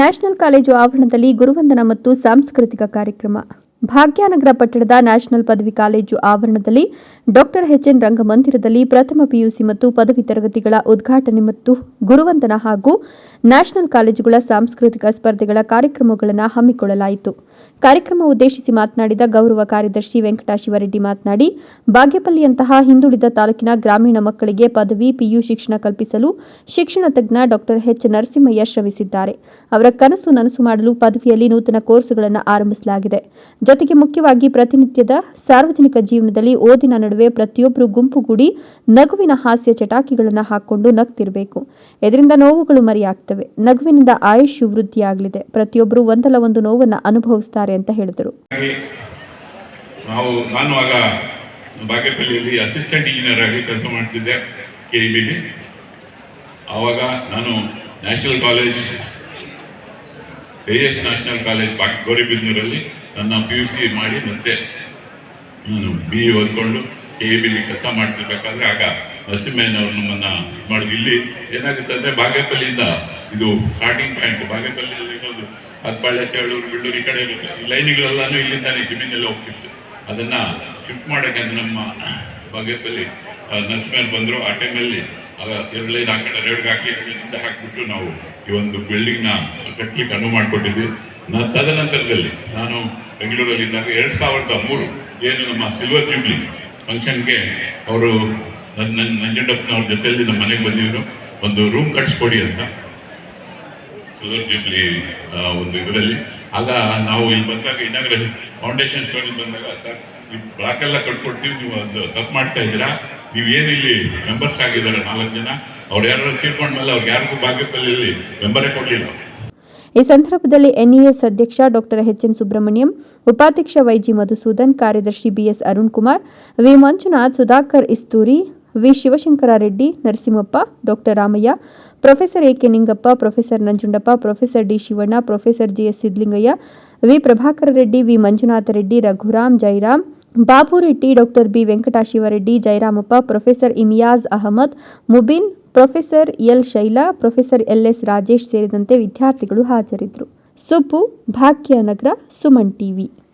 National college ಆವರಣದಲ್ಲಿ ಗುರುವಂದನ ಮತ್ತು ಸಾಂಸ್ಕೃತಿಕ ಕಾರ್ಯಕ್ರಮ. ಭಾಗ್ಯನಗರ ಪಟ್ಟಣದ ನ್ಯಾಷನಲ್ ಪದವಿ ಕಾಲೇಜು ಆವರಣದಲ್ಲಿ ಡಾಕ್ಟರ್ ಎಚ್ಎನ್ ರಂಗಮಂದಿರದಲ್ಲಿ ಪ್ರಥಮ ಪಿಯುಸಿ ಮತ್ತು ಪದವಿ ತರಗತಿಗಳ ಉದ್ಘಾಟನೆ ಮತ್ತು ಗುರುವಂದನ ಹಾಗೂ ನ್ಯಾಷನಲ್ ಕಾಲೇಜುಗಳ ಸಾಂಸ್ಕೃತಿಕ ಸ್ಪರ್ಧೆಗಳ ಕಾರ್ಯಕ್ರಮಗಳನ್ನು ಹಮ್ಮಿಕೊಳ್ಳಲಾಯಿತು. ಕಾರ್ಯಕ್ರಮ ಉದ್ದೇಶಿಸಿ ಮಾತನಾಡಿದ ಗೌರವ ಕಾರ್ಯದರ್ಶಿ ವೆಂಕಟಾಶಿವರೆಡ್ಡಿ ಮಾತನಾಡಿ, ಬಾಗೇಪಲ್ಲಿಯಂತಹ ಹಿಂದುಳಿದ ತಾಲೂಕಿನ ಗ್ರಾಮೀಣ ಮಕ್ಕಳಿಗೆ ಪದವಿ, ಪಿಯು ಶಿಕ್ಷಣ ಕಲ್ಪಿಸಲು ಶಿಕ್ಷಣ ತಜ್ಞ ಡಾಕ್ಟರ್ ಎಚ್ ನರಸಿಂಹಯ್ಯ ಶ್ರಮಿಸಿದ್ದಾರೆ. ಅವರ ಕನಸು ನನಸು ಮಾಡಲು ಪದವಿಯಲ್ಲಿ ನೂತನ ಕೋರ್ಸುಗಳನ್ನು ಆರಂಭಿಸಲಾಗಿದೆ. ಜೊತೆಗೆ ಮುಖ್ಯವಾಗಿ ಪ್ರತಿನಿತ್ಯದ ಸಾರ್ವಜನಿಕ ಜೀವನದಲ್ಲಿ ಓದಿನ ನಡುವೆ ಪ್ರತಿಯೊಬ್ಬರು ಗುಂಪುಗೂಡಿ ನಗುವಿನ ಹಾಸ್ಯ ಚಟಾಕಿಗಳನ್ನು ಹಾಕೊಂಡು ನಗ್ತಿರಬೇಕು. ಇದರಿಂದ ನೋವುಗಳು ಮರೆಯಾಗ್ತವೆ. ನಗುವಿನಿಂದ ಆಯುಷ್ಯ ವೃದ್ಧಿಯಾಗಲಿದೆ. ಪ್ರತಿಯೊಬ್ಬರು ಒಂದಲ್ಲ ಒಂದು ನೋವನ್ನು ಅನುಭವಿಸ್ತಾರೆ ಅಂತ ಹೇಳಿದರು. ನಾವು ನಾನು ಆಗ ಬಾಗೇಪಲ್ಲಿಯಲ್ಲಿ ಅಸಿಸ್ಟೆಂಟ್ ಇಂಜಿನಿಯರ್ ಆಗಿ ಕೆಲಸ ಮಾಡ್ತಿದ್ದೆ ಕೆ ಬಿಲಿ ಆವಾಗ ನಾನು national college S national college ಬಾಗ್ ಗೌರಿಬಿದನೂರಲ್ಲಿ ನನ್ನ ಪಿ ಯು ಸಿ ಮಾಡಿ ಮತ್ತೆ ನಾನು ಬಿ ಎ ಓದ್ಕೊಂಡು ಎ ಬಿಲಿ ಕೆಲಸ ಮಾಡ್ತಿರ್ಬೇಕಾದ್ರೆ ಆಗ ನರಸಿಂಹಯ್ಯನವರು ನಮ್ಮನ್ನ ಮಾಡಿ ಮಾಡಿದ್ರು ಇಲ್ಲಿ ಏನಾಗುತ್ತೆ ಅಂದ್ರೆ ಬಾಗೇಪಲ್ಲಿಯಿಂದ ಇದು ಸ್ಟಾರ್ಟಿಂಗ್ ಪಾಯಿಂಟ್ ಬಾಗೇಪಲ್ಲಿ ಹತ್ಬಾಳೆ ಚೇಳೂರು ಬಿಳ್ಳೂರು ಈ ಕಡೆ ಇರುತ್ತೆ. ಈ ಲೈನ್ಗಳೆಲ್ಲಾನು ಇಲ್ಲಿಂದಾನೆ ಜಮೀನೆಲ್ಲ ಹೋಗ್ತಿತ್ತು. ಅದನ್ನ ಶಿಫ್ಟ್ ಅಂದ್ರೆ ನಮ್ಮ ಬಾಗೇಪಲ್ಲಿ ಆ, ಬಂದ್ರು. ಆ ಟೈಮಲ್ಲಿ ಎರಡು ಲೈನ್ ಆ ಕಡೆ ಹಾಕಿ ಇಲ್ಲಿಂದ ಹಾಕ್ಬಿಟ್ಟು ನಾವು ಈ ಒಂದು ಬಿಲ್ಡಿಂಗ್ನ ಕಟ್ಟಲಿಕ್ಕೆ ಅನುವು ಮಾಡಿಕೊಟ್ಟಿದ್ವಿ. ತದನಂತರದಲ್ಲಿ ನಾನು ಬೆಂಗಳೂರಲ್ಲಿ ಇದ್ದಾಗ ಎರಡು ಸಾವಿರದ ಮೂರು ಏನು ನಮ್ಮ ಸಿಲ್ವರ್ ಜೂಬ್ಲಿ ಫಂಕ್ಷನ್ಗೆ ಅವರು ನನ್ನ ನನ್ನ ನಂಜುಂಡಪ್ಪನವ್ರ ಜೊತೆಯಲ್ಲಿ ನಮ್ಮ ಮನೆಗೆ ಬಂದಿದ್ರು. ಒಂದು ರೂಮ್ ಕಟ್ಸ್ಕೊಡಿ ಅಂತ. ಆ, ಒಂದು ಇದರಲ್ಲಿ. ಆಗ ನಾವು ಇಲ್ಲಿ ಬಂದಾಗ ಇನ್ನಾಗ್ರೆ ಫೌಂಡೇಶನ್ ಸ್ಟೋರಿ ಬಂದಾಗ ಸರ್ ಈ ಬ್ಲಾಕ್ ಎಲ್ಲ ಕಟ್ಕೊಡ್ತೀವಿ ನೀವು ಅದು ತಪ್ಪು ಮಾಡ್ತಾ ಇದ್ದೀರಾ? ನೀವು ಏನು ಇಲ್ಲಿ ಮೆಂಬರ್ಸ್ ಆಗಿದ್ದಾರೆ ನಾಲ್ಕು ಜನ? ಅವ್ರು ಯಾರು ತೀರ್ಕೊಂಡ್ಮೇಲೆ ಅವ್ರಿಗೆ ಯಾರಿಗೂ ಭಾಗ್ಯಪಲ್ಲಿ ಮೆಂಬರೇ ಕೊಡಲಿಲ್ಲ. ಈ ಸಂದರ್ಭದಲ್ಲಿ ಎನ್ಇಎಸ್ ಅಧ್ಯಕ್ಷ ಡಾಕ್ಟರ್ ಎಚ್ ಎನ್ ಸುಬ್ರಹ್ಮಣ್ಯಂ, ಉಪಾಧ್ಯಕ್ಷ ವೈಜಿ ಮಧುಸೂದನ್, ಕಾರ್ಯದರ್ಶಿ BS Arun Kumar V Manjunath, Sudhakar Isturi, V Shivashankara Reddy, Narasimhappa, doctor Ramaiah, professor AK Ningappa, professor Nanjundappa, professor D Shivanna, professor GS Siddalingaiah, V Prabhakara Reddy, V Manjunatha Reddy, Raghuram Jairam Babu Reddy doctor B Venkatashivareddy, Jairamappa, professor Imtiaz Ahmed, Mubin professor L Shaila professor L S Rajesh ಸೇರಿದಂತೆ ವಿದ್ಯಾರ್ಥಿಗಳು ಹಾಜರಿದ್ದರು. Subbu Bhagyanagar Suman TV.